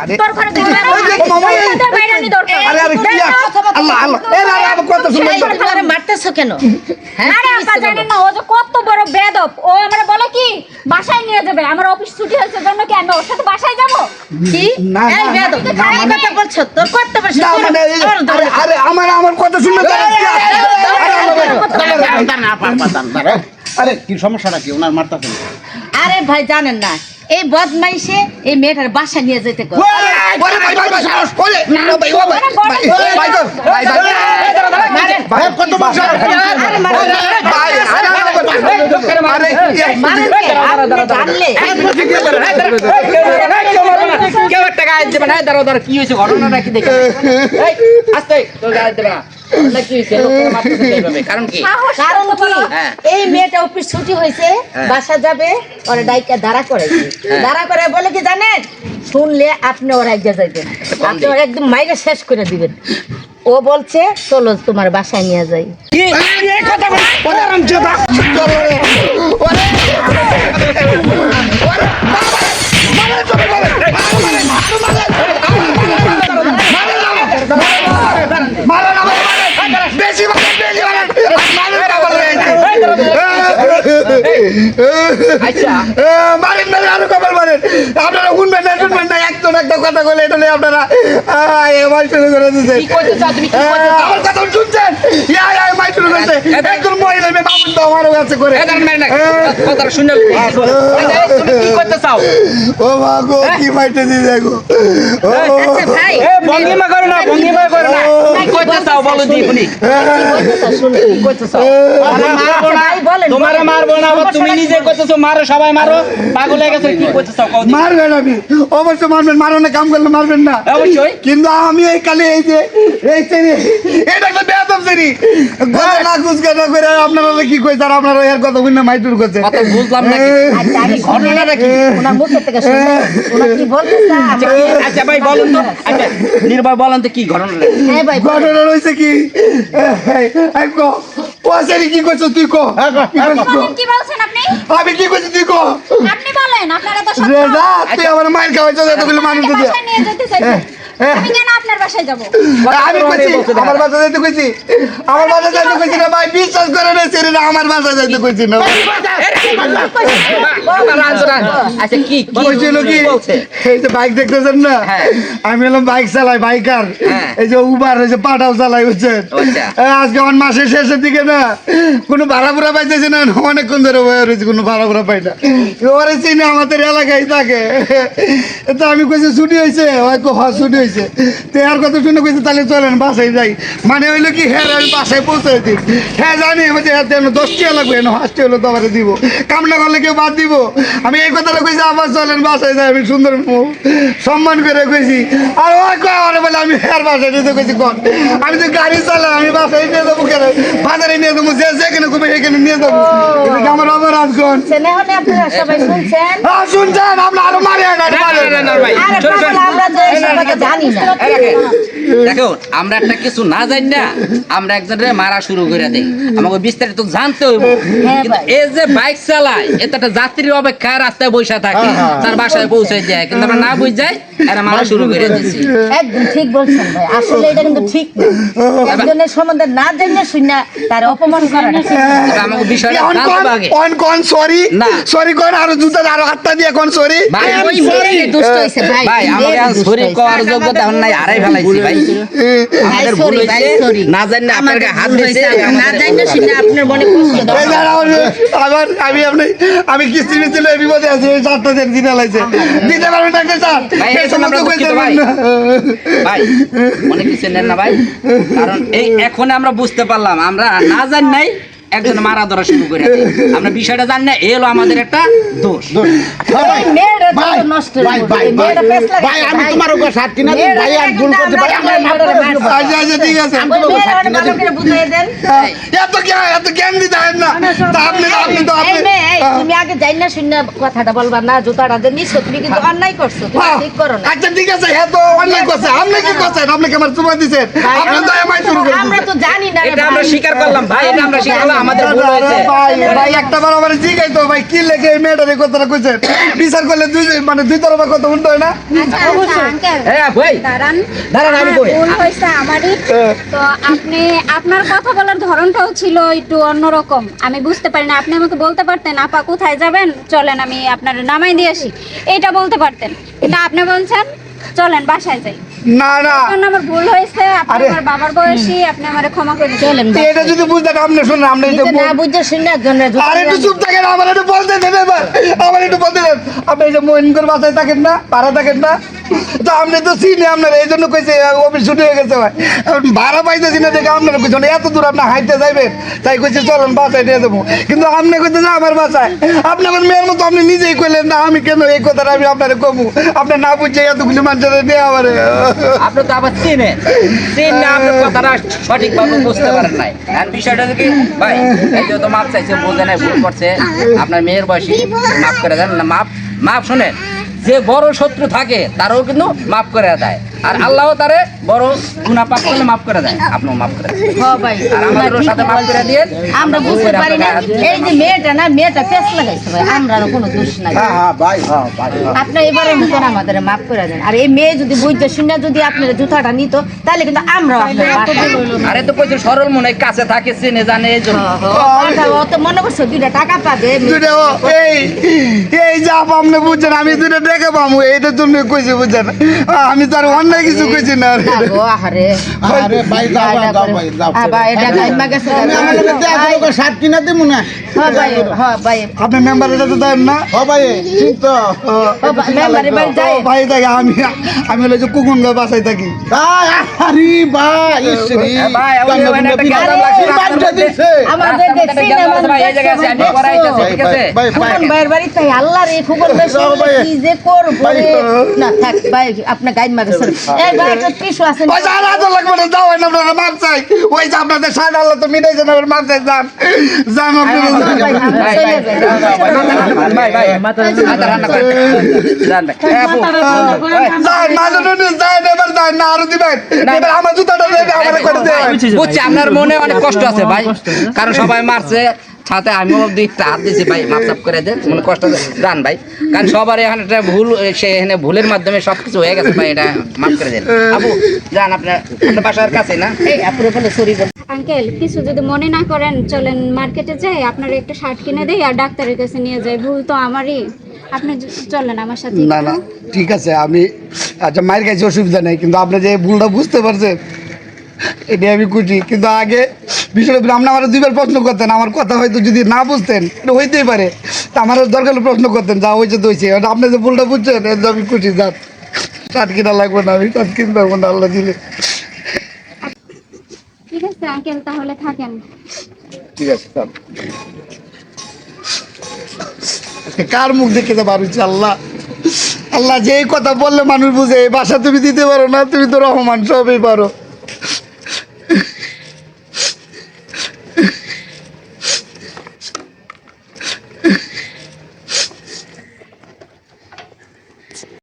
আরে তোর ঘরে তুই বের হ। ওই যে মামা, এই- তোদের বাইরে আনি দরকার। আরে আরে কি আল্লাহ আল্লাহ এ না না কত সুন্দর এই, মারতেছো কেন হ্যাঁ আরে আপা জানেন না ও যে কত বড় বেদব ও আমরা বলে কি বাসায় নিয়ে যাবে আমার অফিস ছুটি হয়েছে জন্য কি আমি ওর সাথে বাসায় যাব কি এই মানে- কথা বলছো তোর মানে আরে আমার আমার আরে আরে, আরে, আরে, আরে আরে কি সমস্যা নাকি ওনার মারতা ফেলে আরে ভাই জানেন না এই বদমাইশে এই মেয়েটার বাসা নিয়ে যেতে কর না কি হয়েছে ঘটনাটা কি দেখে আস্তে তোর গায়ে দেবে না ঘটনা কি হয়েছে লোকটা মারতেছে এইভাবে, কারণ কি সাহস কারণ কত বড়। কি হ্যাঁ। এই মেয়েটা অফিস ছুটি হয়েছে বাসা যাবে ওরা ডাইকা দাঁড়া করেছে দাঁড়া করে বলে কি জানেন শুনলে আপনি ওরা একজা যাইবেন আপনি ওরা একদম মাইরে শেষ করে দিবেন ও বলছে চলো তোমার বাসায় নিয়ে যাই কথা বেশি না আরও কপাল মারেন। আপনারা শুনবেন না শুনবেন না একজন একটা কথা বলে এটা নিয়ে আপনারা করে দিতে আমার কথা মহিলা মেয়ে বাবুর তো আমারও কাছে করে। এই দাঁড়ান, মারেন না। এ, কথাটা শুনে লো। এই, তুমি কি করতে চাও? ও মা গো, কি মাইতে দিয়েছে গো। ভাই। ভঙ্গিমা করো না ভঙ্গিমা করো না। কি করতে চাও বলো দি শুনি। কি করতে চাও মারবো না ভাই বলেন, তোমারে বলেন। মারবো না তুমি নিজে করতেছো মারো সবাই মারো। পাগল হয়ে গেছে কি করতে চাও মারবেন আপনি অবশ্য মারবেন না কাম করলে মারবেন না। অবশ্যই। কিন্তু আমি এই কালে এই যে এই শ্রেণি এটা একটা বেয়াদব শ্রেণি। গলা না কুচকে না করে আপনারা কি কইছে আর আপনারা এর কথা বুঝনা মাইটুর করছে? বুঝলাম না। আচ্ছা আমি ঘটনাটা কি ওনার মুখে থেকে শুনে। ওনা কি বলতে আচ্ছা, চায় কি- আচ্ছা ভাই বলুন তো। আচ্ছা নির্ভয় বলেন তো কি ঘটনাটা হ্যাঁ ভাই ঘটনা রয়েছে কি? এই কো। ও কি করছ তুই কো? কি করছ বলেন, কি বলছেন আপনি? আমি কি করছি তুই কো? আপনি বলেন আপনারা তো সব তুই আমার মায়ের খাওয়াইছো এতগুলো মানুষ দিয়ে নিয়ে যেতে চাইছেন হ্যাঁ। আমি কেন আপনার বাসায় যাব? আমি কইছি আমার যাইতে কইছি আমার বাসা যাইতে কইছি না ভাই বিশ্বাস করে না সেরে না আমার যাইতে কইছি না। আচ্ছা কি কি কইছিল কি? এই যে বাইক দেখতেছেন না? হ্যাঁ। আমি হলাম বাইক চালাই বাইকার। হ্যাঁ। এই যে উবার এই যে পাটাও চালাই বুঝছেন? আচ্ছা। আজকে আমার মাসের শেষের দিকে না কোনো ভাড়া ভুড়া পাইতেছে না অনেকক্ষণ ধরে বয়ে রয়েছে কোনো ভাড়া ভুড়া পাই না। ওরে চিনে আমাদের এলাকায় থাকে। তো আমি কইছি ছুটি হয়েছে ওই কো হ্যাঁ ছুটি হয়েছে তো আর কথা শুনে কইছে তাহলে চলেন বাসায় যাই। মানে হইল কি হ্যাঁ আমি বাসায় পৌঁছে দিই হ্যাঁ জানি বলছে হ্যাঁ যেন দশটি লাগবে এনে হাসটি হলো তোমাকে দিব। কামনা করলে কেউ বাদ দিব। আমি এই কথাটা কইছি আবার চলেন বাসায় যাই আমি সুন্দর সম্মান করে কইছি। আর ওই কয় বলে আমি হ্যাঁ বাসায় নিতে কইছি কন। আমি তো গাড়ি চালাই আমি বাসায় নিয়ে যাব কেন? বাজারে নিয়ে যাব যে যেখানে কমে সেখানে নিয়ে যাব। আমার অপরাধ কন। শুনছেন। হ্যাঁ শুনছেন আপনার আরও মারে দেখো আমরা একটা কিছু না জানি না আমরা একজনের মারা শুরু করে দেই। আমাকে বিস্তারিত জানতে হইব। কিন্তু এই যে বাইক চালায় এটা একটা যাত্রীর অপেক্ষায় রাস্তায় বসে থাকে তার বাসায় পৌঁছে যায় কিন্তু আমরা না বুঝ যাই এরা মারা শুরু করে দিচ্ছি একদম ঠিক বলছেন ভাই। আসলে এটা কিন্তু ঠিক না। একজনের সম্বন্ধে না জানিয়ে শুনে তার অপমান করাটা ঠিক না। এবার আমাকে বিষয়টা কোন হবে আগে। অন কোন সরি? সরি কোন আরও জুতা আরও হাতটা দিয়ে কোন সরি? ভাই ওই দুষ্ট হয়েছে ভাই ভাই আমাকে আর দুষ্ট শরীর হয়েছে। করার যোগ্যতা এখন নাই হারাই ফেলাইছি ভাই আমাদের ভুল sorry, ভাই, হয়েছে sorry। না জানি না আপনার হাত দিয়েছে ভুল হয়েছে, না আমাদের- আপনার মনে কষ্ট দাও। এই আবার আমি আপনি আমি কিস্তি মিস্তি লয়ে বিপদে আছি এই চারটা দিন দিনে লাইছে দিতে পারবেন ডাক্তার স্যার এই এই সমস্ত ভাই। না ভাই মনে কিছু নেন না ভাই কারণ এই এখন আমরা বুঝতে পারলাম আমরা না জানি নাই একজন মারা ধরা শুরু করে আমরা বিষয়টা জানি না এলো আমাদের একটা দোষ। ভাই, হয়ে আমি তোমার উপর সাত কিনা দিই, ভাই, ভুল আমরা। আচ্ছা আচ্ছা ঠিক আছে এত এত জ্ঞান দিতে হয় না। আপনি আপনি তো আপনি তুমি আগে যাই না শুনে কথাটা বলবা না জুতাটা দিয়ে নিছো তুমি কিন্তু অন্যায় করছ তুমি হ্যাঁ, ঠিক করো না। আচ্ছা ঠিক আছে হ্যাঁ তো অন্যায় করছে। আপনি কি করছেন? আপনি কি আমার চুমা দিচ্ছেন আপনি তো আমায় শুরু করে আমরা তো জানি না এটা আমরা। স্বীকার করলাম ভাই এটা আমরা স্বীকার করলাম। আমাদের ভুল হয়েছে। ভাই ভাই একটা বার আমার জিগাই তো ভাই কি লেগে এই মেয়েটার এই কথাটা কইছেন বিচার করলে দুই মানে দুই তরফা কথা উল্টো হয় না? আঙ্কেল ভাই দাঁড়ান। দাঁড়ান, আমি কই? ভুল হয়েছে আমারই। তো আপনি আপনার কথা বলার ধরনটাও ছিল একটু অন্যরকম। আমি বুঝতে পারি না আপনি আমাকে বলতে পারতেন আপা কোথায় যাবেন? চলেন আমি আপনার নামাই দিয়ে আসি। এটা বলতে পারতেন। কিন্তু আপনি বলছেন চলেন বাসায় যাই। না না। আমার ভুল হয়েছে আপনি আমার বাবার বয়সী আপনি আমার ক্ষমা করে চলেন এটা যদি বুঝতেন আপনি শুনুন আপনি এই না বল- বুঝে শুনে জন্য আর একটু চুপ থাকেন আমার একটু বলতে দেন এবার। আমার একটু বলতে দেন। আপনি এই যে মহিনগর বাসায় থাকেন না ভাড়া থাকেন না তো আপনি তো চিনি আপনার এই জন্য কইছে অফিস ছুটি হয়ে গেছে ভাই। ভাড়া পাইতেছি না দেখে আপনার কইছেন এত দূর আপনি হাইটে যাইবেন? তাই কইছে চলেন বাসায় নিয়ে দেবো কিন্তু আপনি কইতে না আমার বাসায়। আপনি আমার মেয়ের মতো আপনি নিজেই কইলেন না আমি কেন এই কথাটা আমি আপনার কমু? আপনি না বুঝছে এতগুলি মানুষের দিয়ে আমার আপনি তো আবার চেনেন। চিন না আপনি কথাটা সঠিকভাবে বুঝতে পারেন নাই। আর বিষয়টা কি, ভাই, এই যে তো মাপ চাইছে বোঝে নাই ভুল করছে। আপনার মেয়ের বয়সী, মাপ করে দেন না, মাপ মাপ শোনেন, যে বড় শত্রু থাকে, তারও কিন্তু মাফ করে দেয়। আর আল্লাহ তারে বড় গুণা পাপ করলে মাফ করে দেয়। আপনিও মাফ করে দেন। হ্যাঁ ভাই আর আমাদের সাথে মাফ করে। দিয়ে আমরা বুঝতে পারি না এই যে মেয়েটা না মেয়েটা পেস লাগাইছে ভাই আমরা কোনো দোষ নাই। হ্যাঁ হ্যাঁ ভাই হ্যাঁ ভাই হ্যাঁ। আপনি এবারে মতন আমাদের মাফ করে দেন। আর এই মেয়ে যদি বুঝতে শুনে যদি আপনার জুতাটা নিত তাহলে কিন্তু আমরাও আপনার আরে তো কইছে সরল মনে হয় কাছে থাকে চিনে জানে এই জন্য। ও তো মনে করছ দুইটা টাকা পাবে। দুইটা এই এই যা আপনি বুঝছেন আমি দুইটা দেখে পাবো এইটা তুমি কইছি বুঝছেন? আমি তার অন্যায় কিছু কইছি না রে। ও আহারে। আরে ভাই যাও ভাই, যাও ভাই যাও আবার এটা আমি আমার লগে দেয়া শার্ট কিনা দিমু না। হ্যাঁ ভাই হ্যাঁ ভাই। আপনার মেম্বার এটা তো দেন না। ও ভাই ঠিক তো ও ভাই, আমি আমি হলো যে কুকুনগা বাসায় থাকি। আরে ভাই ইসরি ভাই। আমাদের দেখছি এই জায়গায় আছে, আমি করাইতেছি, ঠিক আছে? ভাই, ভাই, ভাইয়ের বাড়ি তাই আল্লাহ রে খবর বেশি কি যে করব। না থাক ভাই আপনার গাইড মাগে সর এই ভাই টিস্যু আছে ওই যে আর আদর লাগবে না যাও না আপনারা মাপ চাই ওই যে আপনাদের সাইড আল্লাহ তো মিটাইছেন আমার মাপ চাই যান যান আপনারা ভাই ভাই, চলে ভাই, যাই ভাই, ভাই, মাথা রান্না করে যান ভাই। এ আপু, যান মাঝে নুনে যান এবার যান না আরও দিবেন এবার আমার জুতাটা দেবে আমার করে বুঝছি আপনার মনে অনেক কষ্ট আছে ভাই কারণ সবাই মারছে সাথে আমিও দুইটা হাত দিয়েছি ভাই মাপ সাপ করে দেন মনে কষ্ট জান ভাই। কারণ সবার এখানে একটা ভুল সে এখানে ভুলের মাধ্যমে সব কিছু হয়ে গেছে ভাই এটা মাফ করে দেন। আপু যান আপনার আপনার বাসার কাছে না? এই আপুরে বলে সরি বল আঙ্কেল কিছু যদি মনে না করেন চলেন মার্কেটে যাই আপনার একটা শার্ট কিনে দেই আর ডাক্তারের কাছে নিয়ে যাই ভুল তো আমারই। আপনি চলেন আমার সাথে। না না ঠিক আছে আমি আচ্ছা মায়ের কাছে অসুবিধা নেই কিন্তু আপনি যে ভুলটা বুঝতে পারছেন এটা আমি খুশি। কিন্তু আগে বিষয়টা আপনি আমার দুইবার প্রশ্ন করতেন আমার কথা হয়তো যদি না বুঝতেন এটা হইতেই পারে। তা আমার দরকার প্রশ্ন করতেন যা হয়েছে তো হয়েছে আপনি যে ভুলটা বুঝছেন এর আমি খুশি যান। শার্ট কিনা লাগবে না আমি শার্ট কিনতে পারব না আল্লাহ দিলে। ঠিক আছে আঙ্কেল তাহলে থাকেন। ঠিক আছে কার মুখ দেখে তো বার আল্লাহ? আল্লাহ যেই কথা বললে মানুষ বুঝে এই বাসা তুমি দিতে পারো না তুমি তো রহমান সবই পারো।